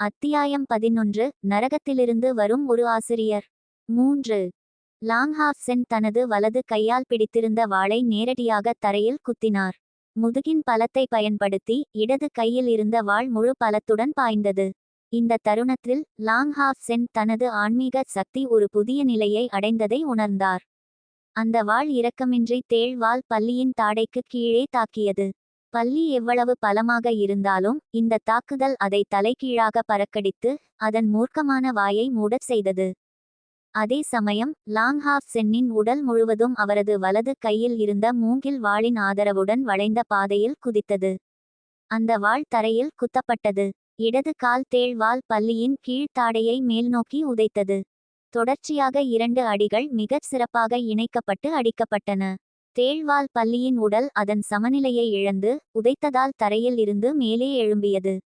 அத்தியாயம் பதினொன்று நரகத்திலிருந்து வரும் ஒரு ஆசிரியர். மூன்று. லாங்ஹாஃப் சென் தனது வலது கையால் பிடித்திருந்த வாளை நேரடியாக தரையில் குத்தினார். முதுகின் பலத்தை பயன்படுத்தி இடது கையில் இருந்த வாள் முழு பலத்துடன் பாய்ந்தது. இந்த தருணத்தில் லாங்ஹாஃப் சென் தனது ஆன்மீக சக்தி ஒரு புதிய நிலையை அடைந்ததை உணர்ந்தார். அந்த வாள் இரக்கமின்றி தேழ்வால் பள்ளியின் தாடைக்கு கீழே தாக்கியது. பள்ளி எவ்வளவு பலமாக இருந்தாலும் இந்த தாக்குதல் அதை தலைகீழாக பறக்கடித்து அதன் மூர்க்கமான வாயை மூடச் செய்தது. அதே சமயம் லாங்ஹாஃப் சென்னின் உடல் முழுவதும் அவரது வலது கையில் இருந்த மூங்கில் வாளின் ஆதரவுடன் வளைந்த பாதையில் குதித்தது. அந்த வாள் தரையில் குத்தப்பட்டது. இடது கால் தேள் வால் பல்லியின் கீழ்த்தாடையை மேல்நோக்கி உதைத்தது. தொடர்ச்சியாக இரண்டு அடிகள் மிகச் சிறப்பாக இணைக்கப்பட்டு அடிக்கப்பட்டன. தேழ்வால் பள்ளியின் உடல் அதன் சமநிலையை இழந்து உதைத்ததால் தரையில் இருந்து மேலே எழும்பியது.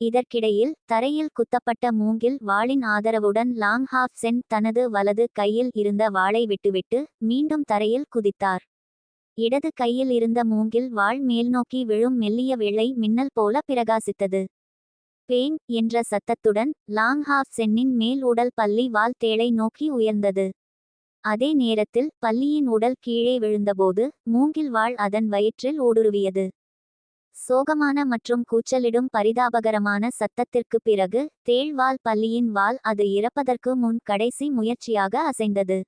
இதற்கிடையில் தரையில் குத்தப்பட்ட மூங்கில் வாளின் ஆதரவுடன் லாங்ஹாஃப் சென் தனது வலது கையில் இருந்த வாளை விட்டுவிட்டு மீண்டும் தரையில் குதித்தார். இடது கையில் இருந்த மூங்கில் வாள் மேல்நோக்கி விழும் மெல்லிய வெள்ளை மின்னல் போல பிரகாசித்தது. பேங் என்ற சத்தத்துடன் லாங் ஹாஃப் சென்னின் மேல் உடல் பள்ளி வால் தேளை நோக்கி உயர்ந்தது. அதே நேரத்தில் பல்லியின் உடல் கீழே விழுந்தபோது மூங்கில் வாள் அதன் வயிற்றில் ஊடுருவியது. சோகமான மற்றும் கூச்சலிடும் பரிதாபகரமான சத்தத்திற்கு பிறகு தேழ்வால் பல்லியின் வால் அது இறப்பதற்கு முன் கடைசி முயற்சியாக அசைந்தது.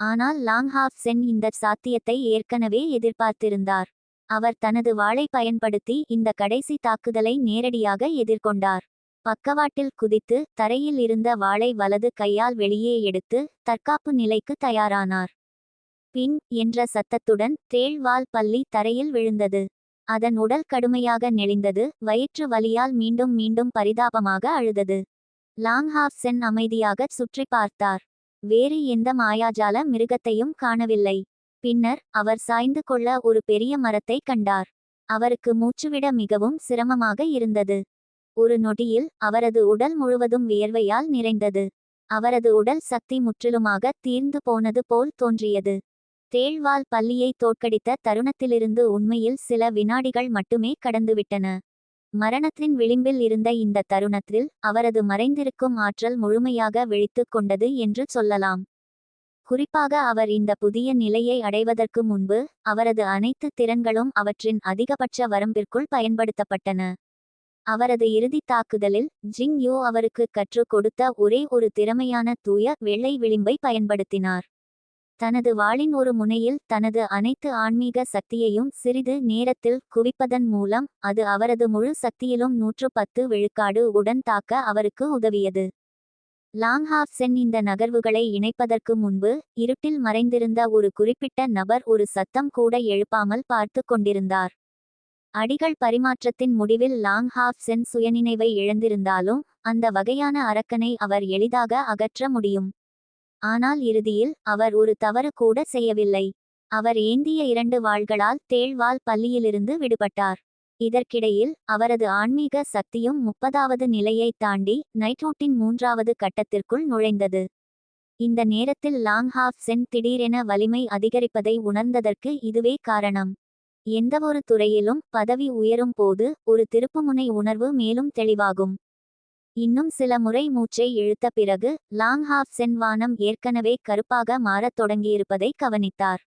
ஆனால் லாங்ஹாஃப் சென் இந்த சாத்தியத்தை ஏற்கனவே எதிர்பார்த்திருந்தார். அவர் தனது வாளை பயன்படுத்தி இந்த கடைசி தாக்குதலை நேரடியாக எதிர்கொண்டார். பக்கவாட்டில் குதித்து தரையில் இருந்த வாளை வலது கையால் வெளியே எடுத்து தற்காப்பு நிலைக்கு தயாரானார். பின் என்ற சத்தத்துடன் தேள் வால் தரையில் விழுந்தது. அதன் உடல் கடுமையாக நெளிந்தது. வயிற்று வலியால் மீண்டும் மீண்டும் பரிதாபமாக அழுதது. லாங்ஹாஃப் சென் அமைதியாக சுற்றி பார்த்தார். வேறு எந்த மாயாஜால மிருகத்தையும் காணவில்லை. பின்னர் அவர் சாய்ந்து கொள்ள ஒரு பெரிய மரத்தை கண்டார். அவருக்கு மூச்சுவிட மிகவும் சிரமமாக இருந்தது. ஒரு நொடியில் அவரது உடல் முழுவதும் வியர்வையால் நிறைந்தது. அவரது உடல் சக்தி முற்றிலுமாக தீர்ந்து போனது போல் தோன்றியது. தேழ்வால் பள்ளியை தோற்கடித்த தருணத்திலிருந்து உண்மையில் சில வினாடிகள் மட்டுமே கடந்துவிட்டன. மரணத்தின் விளிம்பில் இருந்த இந்த தருணத்தில் அவரது மறைந்திருக்கும் ஆற்றல் முழுமையாக விழித்து கொண்டது என்று சொல்லலாம். குறிப்பாக அவர் இந்த புதிய நிலையை அடைவதற்கு முன்பு அவரது அனைத்து திறன்களும் அவற்றின் அதிகபட்ச வரம்பிற்குள் பயன்படுத்தப்பட்டன. அவரது இறுதி தாக்குதலில் ஜிங் யூ அவருக்கு கற்றுக் கொடுத்த ஒரே ஒரு திறமையான தூய வெள்ளை விளிம்பை பயன்படுத்தினார். தனது வாளின் ஒரு முனையில் தனது அனைத்து ஆன்மீக சக்தியையும் சிறிது நேரத்தில் குவிப்பதன் மூலம் அது அவரது முழு சக்தியிலும் நூற்று பத்து விழுக்காடு உடன் தாக்க அவருக்கு உதவியது. லாங்ஹாஃப் சென் இந்த நகர்வுகளை இணைப்பதற்கு முன்பு இருட்டில் மறைந்திருந்த ஒரு குறிப்பிட்ட நபர் ஒரு சத்தம் கூட எழுப்பாமல் பார்த்து கொண்டிருந்தார். அடிகள் பரிமாற்றத்தின் முடிவில் லாங்ஹாஃப் சென் சுயநினைவை இழந்திருந்தாலும் அந்த வகையான அரக்கனை அவர் எளிதாக அகற்ற முடியும். ஆனால் இறுதியில் அவர் ஒரு தவறு கூட செய்யவில்லை. அவர் ஏந்திய இரண்டு வாள்களால் தேழ்வால் பள்ளியிலிருந்து விடுபட்டார். இதற்கிடையில் அவரது ஆன்மீக சக்தியும் முப்பதாவது நிலையை தாண்டி நைட்ரூட்டின் மூன்றாவது கட்டத்திற்குள் நுழைந்தது. இந்த நேரத்தில் லாங்ஹாஃப் சென் திடீரென வலிமை அதிகரிப்பதை உணர்ந்ததற்கு இதுவே காரணம். எந்தவொரு துறையிலும் பதவி உயரும் போது ஒரு திருப்புமுனை உணர்வு மேலும் தெளிவாகும். இன்னும் சில முறை மூச்சை இழுத்த பிறகு லாங்ஹாஃப் சென் வானம் ஏற்கனவே கருப்பாக மாறத் தொடங்கியிருப்பதை கவனித்தார்.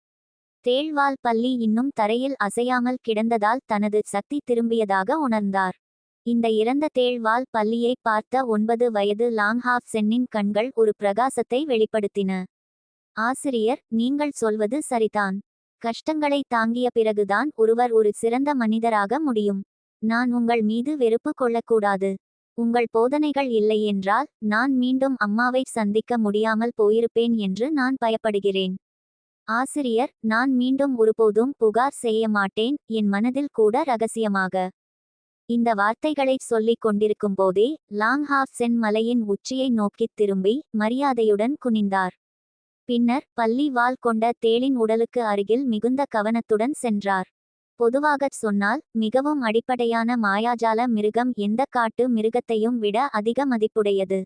தேழ்வால் பள்ளி இன்னும் தரையில் அசையாமல் கிடந்ததால் தனது சக்தி திரும்பியதாக உணர்ந்தார். இந்த இறந்த தேழ்வால் பள்ளியை பார்த்த ஒன்பது வயது லாங்ஹாஃப் சென்னின் கண்கள் ஒரு பிரகாசத்தை வெளிப்படுத்தின. ஆசிரியர் நீங்கள் சொல்வது சரிதான். கஷ்டங்களை தாங்கிய பிறகுதான் ஒருவர் ஒரு சிறந்த மனிதராக முடியும். நான் உங்கள் மீது வெறுப்பு கொள்ளக்கூடாது. உங்கள் போதனைகள் இல்லை என்றால் நான் மீண்டும் அம்மாவை சந்திக்க முடியாமல் போயிருப்பேன் என்று நான் பயப்படுகிறேன். ஆசிரியர் நான் மீண்டும் ஒருபோதும் புகார் செய்ய மாட்டேன். என் மனதில் கூட ரகசியமாக. இந்த வார்த்தைகளை சொல்லிக் கொண்டிருக்கும் போதே லாங்ஹாஃப் சென் மலையின் உச்சியை நோக்கித் திரும்பி மரியாதையுடன் குனிந்தார். பின்னர் பள்ளி வால் கொண்ட தேளின் உடலுக்கு அருகில் மிகுந்த கவனத்துடன் சென்றார். பொதுவாகச் சொன்னால் மிகவும் அடிப்படையான மாயாஜால மிருகம் எந்த காட்டு மிருகத்தையும் விட அதிக மதிப்புடையது.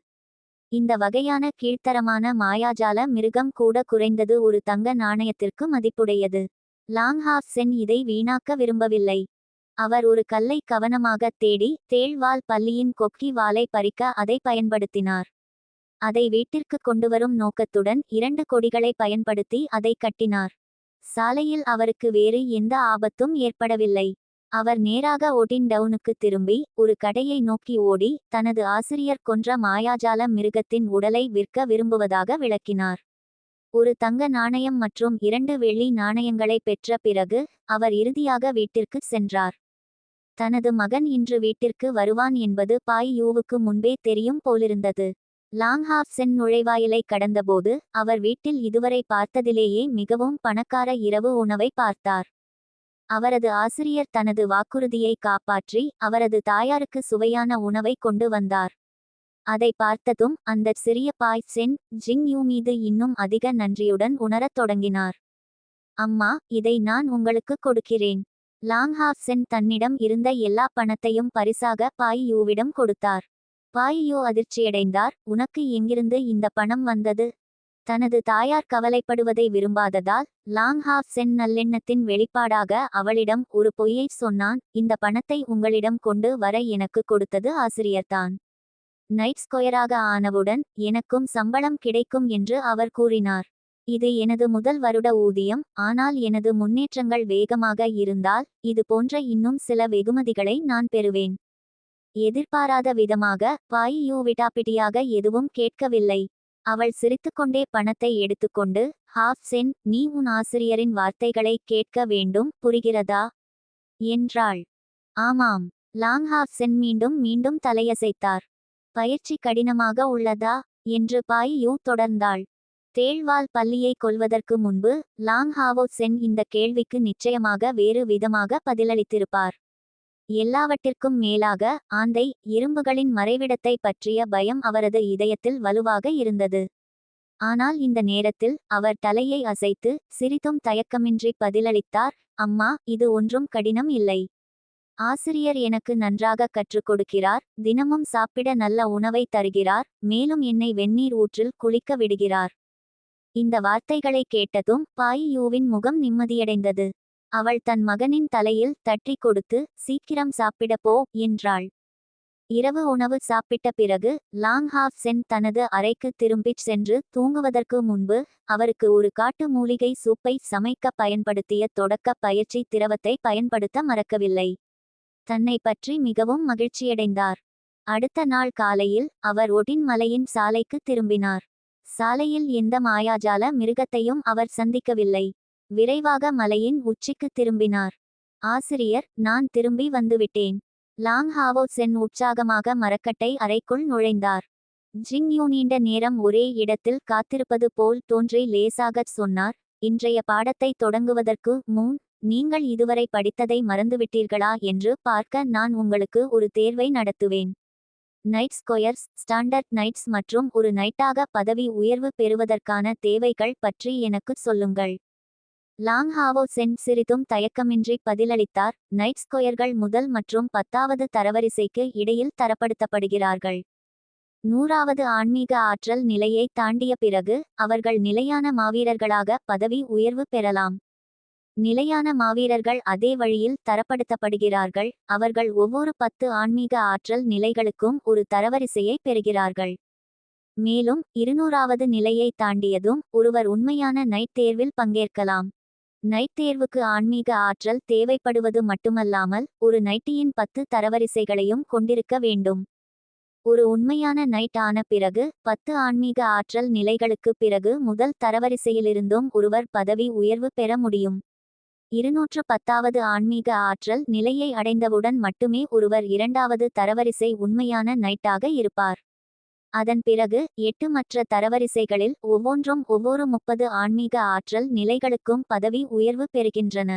இந்த வகையான கீழ்த்தரமான மாயாஜால மிருகம் கூட குறைந்தது ஒரு தங்க நாணயத்திற்கு மதிப்புடையது. லாங்ஹாஃப் சென் இதை வீணாக்க விரும்பவில்லை. அவர் ஒரு கல்லை கவனமாகத் தேடி தேள்வால் பள்ளியின் கொக்கி வாலை பறிக்க அதை பயன்படுத்தினார். அதை வீட்டிற்கு கொண்டுவரும் நோக்கத்துடன் இரண்டு கொடிகளை பயன்படுத்தி அதை கட்டினார். சாலையில் அவருக்கு வேறு எந்த ஆபத்தும் ஏற்படவில்லை. அவர் நேராக ஓட்டின் டவுனுக்கு திரும்பி ஒரு கடையை நோக்கி ஓடி தனது ஆசிரியர் கொன்ற மாயாஜால மிருகத்தின் உடலை விற்க விரும்புவதாக விளக்கினார். ஒரு தங்க நாணயம் மற்றும் இரண்டு வெள்ளி நாணயங்களை பெற்ற பிறகு அவர் இறுதியாக வீட்டிற்கு சென்றார். தனது மகன் இன்று வீட்டிற்கு வருவான் என்பது பாய் யூவுக்கு முன்பே தெரியும் போலிருந்தது. லாங்ஹாஃப் சென் நுழைவாயிலை கடந்தபோது அவர் வீட்டில் இதுவரை பார்த்ததிலேயே மிகவும் பணக்கார இரவு உணவை பார்த்தார். அவரது ஆசிரியர் தனது வாக்குறுதியை காப்பாற்றி அவரது தாயாருக்கு சுவையான உணவை கொண்டு வந்தார். அதை பார்த்ததும் அந்த சிறிய பாய் சென் ஜிங் யூ மீது இன்னும் அதிக நன்றியுடன் உணரத் தொடங்கினார். அம்மா இதை நான் உங்களுக்கு கொடுக்கிறேன். லாங்ஹாஃப் சென் தன்னிடம் இருந்த எல்லா பணத்தையும் பரிசாக பாய் யூவிடம் கொடுத்தார். பாயியோ அதிர்ச்சியடைந்தார். உனக்கு எங்கிருந்து இந்த பணம் வந்தது? தனது தாயார் கவலைப்படுவதை விரும்பாததால்? லாங்ஹாஃப் சென் நல்லெண்ணத்தின் வெளிப்பாடாக அவளிடம் ஒரு பொய்யை சொன்னான். இந்த பணத்தை உங்களிடம் கொண்டு வர எனக்கு கொடுத்தது ஆசிரியர்தான். நைட் ஸ்கொயராக ஆனவுடன் எனக்கும் சம்பளம் கிடைக்கும் என்று அவர் கூறினார். இது எனது முதல் வருட ஊதியம். ஆனால் எனது முன்னேற்றங்கள் வேகமாக இருந்தால் இது போன்ற இன்னும் சில வெகுமதிகளை நான் பெறுவேன். எதிர்பாராத விதமாக பாய் யூ எதுவும் கேட்கவில்லை. அவள் சிரித்துக்கொண்டே பணத்தை எடுத்துக்கொண்டு ஹாஃப் சென் நீ உன் ஆசிரியரின் வார்த்தைகளை கேட்க வேண்டும் புரிகிறதா? என்றாள். ஆமாம். லாங் ஹாஃப் சென் மீண்டும் மீண்டும் தலையசைத்தார். பயிற்சி கடினமாக உள்ளதா? என்று பாய் யூ தொடர்ந்தாள். தேழ்வால் பள்ளியை கொல்வதற்கு முன்பு லாங் ஹாவோ சென் இந்த கேள்விக்கு நிச்சயமாக வேறு விதமாக பதிலளித்திருப்பார். எல்லாவற்றிற்கும் மேலாக ஆந்தை இரும்புகளின் மறைவிடத்தை பற்றிய பயம் அவரது இதயத்தில் வலுவாக இருந்தது. ஆனால் இந்த நேரத்தில் அவர் தலையை அசைத்து சிறிதும் தயக்கமின்றி பதிலளித்தார் அம்மா இது ஒன்றும் கடினம் இல்லை. ஆசிரியர் எனக்கு நன்றாக கற்றுக் கொடுக்கிறார் தினமும் சாப்பிட நல்ல உணவை தருகிறார் மேலும் என்னை வெந்நீர் ஊற்றில் குளிக்க விடுகிறார் இந்த வார்த்தைகளை கேட்டதும் பாய் யூவின் முகம் நிம்மதியடைந்தது. அவள் தன் மகனின் தலையில் தட்டி கொடுத்து சீக்கிரம் சாப்பிடப்போ போ என்றாள். இரவு உணவு சாப்பிட்ட பிறகு லாங் ஹாஃப் சென் தனது அறைக்கு திரும்பிச் சென்று தூங்குவதற்கு முன்பு அவருக்கு ஒரு காட்டு மூலிகை சூப்பை சமைக்க பயன்படுத்திய தொடக்க பயிற்சி திரவத்தை பயன்படுத்த மறக்கவில்லை. தன்னை பற்றி மிகவும் மகிழ்ச்சியடைந்தார். அடுத்த நாள் காலையில் அவர் ஒடின் மலையின் சாலைக்கு திரும்பினார். சாலையில் எந்த மாயாஜால மிருகத்தையும் அவர் சந்திக்கவில்லை. விரைவாக மலையின் உச்சிக்கு திரும்பினார். ஆசிரியர் நான் திரும்பி வந்துவிட்டேன். லாங் ஹாவோ சென் உற்சாகமாக மரக்கட்டை அறைக்குள் நுழைந்தார். ஜிங் யூ நீண்ட நேரம் ஒரே இடத்தில் காத்திருப்பது போல் தோன்றி லேசாகச் சொன்னார் இன்றைய பாடத்தை தொடங்குவதற்கு முன் நீங்கள் இதுவரை படித்ததை மறந்துவிட்டீர்களா என்று பார்க்க நான் உங்களுக்கு ஒரு தேர்வை நடத்துவேன். நைட் ஸ்கொயர்ஸ் ஸ்டாண்டர்ட் நைட்ஸ் மற்றும் ஒரு நைட்டாக பதவி உயர்வு பெறுவதற்கான தேவைகள் பற்றி எனக்கு சொல்லுங்கள். லாங் ஹாவோ சென் சிறிதும் தயக்கமின்றி பதிலளித்தார். நைட் ஸ்கொயர்கள் முதல் மற்றும் பத்தாவது தரவரிசைக்கு இடையில் தரப்படுத்தப்படுகிறார்கள். நூறாவது ஆன்மீக ஆற்றல் நிலையை தாண்டிய பிறகு அவர்கள் நிலையான மாவீரர்களாக பதவி உயர்வு பெறலாம். நிலையான மாவீரர்கள் அதே வழியில் தரப்படுத்தப்படுகிறார்கள். அவர்கள் ஒவ்வொரு பத்து ஆன்மீக ஆற்றல் நிலைகளுக்கும் ஒரு தரவரிசையை பெறுகிறார்கள். மேலும் இருநூறாவது நிலையை தாண்டியதும் ஒருவர் உண்மையான நைட் தேர்வில் பங்கேற்கலாம். நைட் தேர்வுக்கு ஆன்மீக ஆற்றல் தேவைப்படுவது மட்டுமல்லாமல் ஒரு நைட்டியின் பத்து தரவரிசைகளையும் கொண்டிருக்க வேண்டும். ஒரு உண்மையான நைட் ஆன பிறகு பத்து ஆன்மீக ஆற்றல் நிலைகளுக்கு பிறகு முதல் தரவரிசையிலிருந்தும் ஒருவர் பதவி உயர்வு பெற முடியும். இருநூற்று பத்தாவது ஆன்மீக ஆற்றல் நிலையை அடைந்தவுடன் மட்டுமே ஒருவர் இரண்டாவது தரவரிசை உண்மையான நைட்டாக இருப்பார். அதன் பிறகு எட்டு மற்ற தரவரிசைகளில் ஒவ்வொன்றும் ஒவ்வொரு முப்பது ஆன்மீக ஆற்றல் நிலைகளுக்கும் பதவி உயர்வு பெறுகின்றன.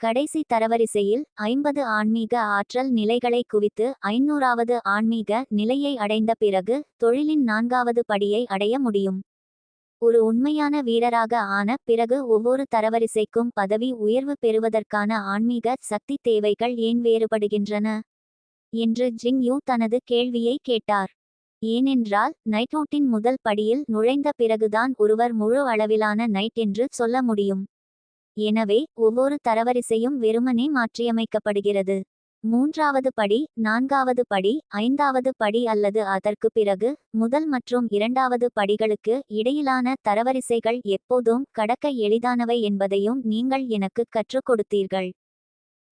கடைசி தரவரிசையில் ஐம்பது ஆன்மீக ஆற்றல் நிலைகளை குவித்து ஐநூறாவது ஆன்மீக நிலையை அடைந்த பிறகு தொழிலின் நான்காவது படியை அடைய முடியும். ஒரு உண்மையான வீரராக ஆன பிறகு ஒவ்வொரு தரவரிசைக்கும் பதவி உயர்வு பெறுவதற்கான ஆன்மீக சக்தி தேவைகள் ஏன் வேறுபடுகின்றன? என்று ஜிங் யூ தனது கேள்வியை கேட்டார். ஏனென்றால் நைட்ஹூட்டின் முதல் படியில் நுழைந்த பிறகுதான் ஒருவர் முழு அளவிலான நைட் என்று சொல்ல முடியும். எனவே ஒவ்வொரு தரவரிசையும் வெறுமனே மாற்றியமைக்கப்படுகிறது. மூன்றாவது படி நான்காவது படி ஐந்தாவது படி அல்லது அதற்கு பிறகு முதல் மற்றும் இரண்டாவது படிகளுக்கு இடையிலான தரவரிசைகள் எப்போதும் கடக்க எளிதானவை என்பதையும் நீங்கள் எனக்கு கற்றுக் கொடுத்தீர்கள்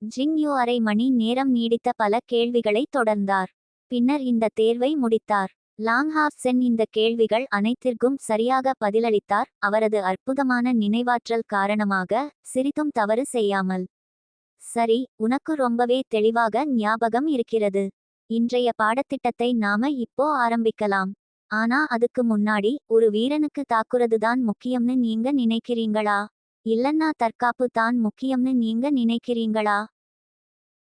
ஜிங்யூ அரை மணி நேரம் நீடித்த பல கேள்விகளை தொடர்ந்தார். பின்னர் இந்த தேர்வை முடித்தார். லாங்ஹாஃப் சென் இந்த கேள்விகள் அனைத்திற்கும் சரியாக பதிலளித்தார். அவரது அற்புதமான நினைவாற்றல் காரணமாக சிறிதும் தவறு செய்யாமல். சரி உனக்கு ரொம்பவே தெளிவாக ஞாபகம் இருக்கிறது. இன்றைய பாடத்திட்டத்தை நாம இப்போ ஆரம்பிக்கலாம். ஆனா அதுக்கு முன்னாடி ஒரு வீரனுக்கு தாக்குறதுதான் முக்கியம்னு நீங்க நினைக்கிறீங்களா? இல்லன்னா தற்காப்பு தான் முக்கியம்னு நீங்க நினைக்கிறீங்களா?